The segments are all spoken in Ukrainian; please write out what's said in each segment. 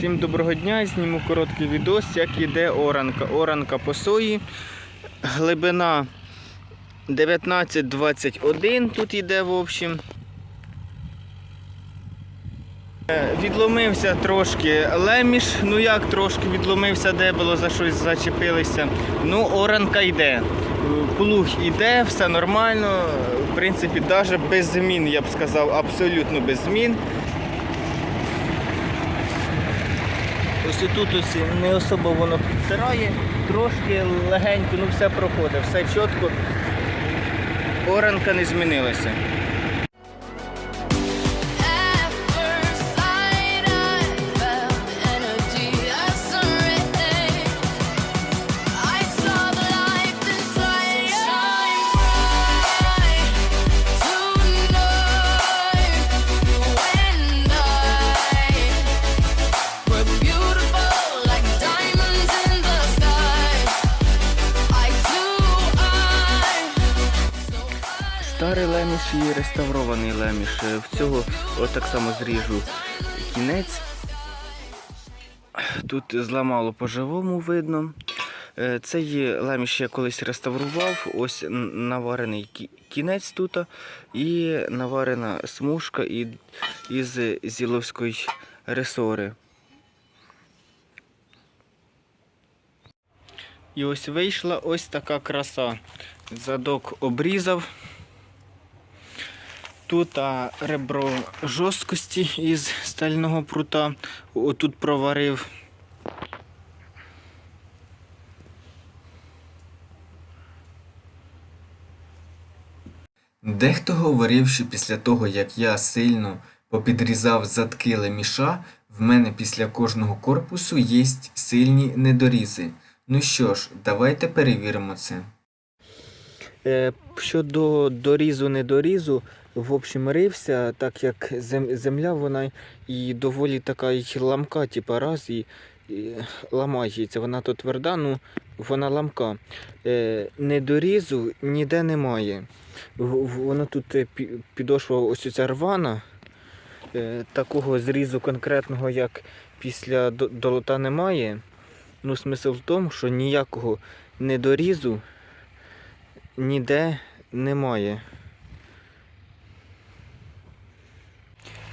Всім доброго дня, зніму короткий відос, як іде оранка. Оранка по сої. Глибина 19-21 тут йде в общем. Е, Відломився трошки леміш, ну як трошки відломився, де було за щось зачепилися. Ну, оранка йде. Е, Плуг іде, все нормально. В принципі, навіть без змін, я б сказав, абсолютно без змін. Ось тут ось не особо воно підтирає, трошки легенько, ну все проходить, все чітко. Оранка не змінилася. Старий леміш і реставрований леміш. Е, В цього отак само зріжу кінець. Тут зламало по-живому видно. Е, Цей леміш я колись реставрував. Ось наварений кінець тут і наварена смужка із зіловської ресори. І ось вийшла ось така краса. Задок обрізав. Тут а, ребро жорсткості із стального прута. Отут проварив. Дехто говорив, що після того, як я сильно попідрізав задки леміша, в мене після кожного корпусу є сильні недорізи. Ну що ж, давайте перевіримо це. Е, щодо дорізу недорізу, в общем, рився, так як земля вона і доволі така й ламка, типа раз і, і ламається. Вона то тверда, ну вона ламка. Е, недорізу ніде немає. В- в- Воно тут е, підошва ось ця рвана. Е, такого зрізу конкретного, як після долота немає. Ну, смисл в тому, що ніякого недорізу ніде немає.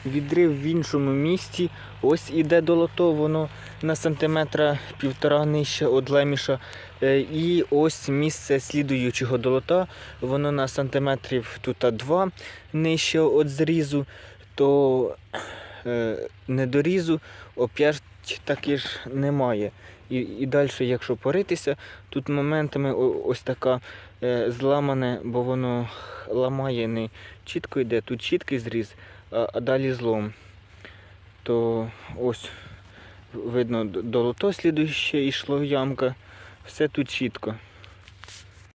Відрив в іншому місці. Ось іде долото, воно на сантиметра півтора нижче від леміша. Е, І ось місце слідуючого долота, воно на сантиметрів тут два нижче від зрізу, то е, недорізу опять таки ж немає. І, і далі, якщо поритися, тут моментами ось така е, зламане, бо воно ламає не чітко йде. Тут чіткий зріз, а, далі злом. То ось видно до долото слідуще йшло ямка. Все тут чітко.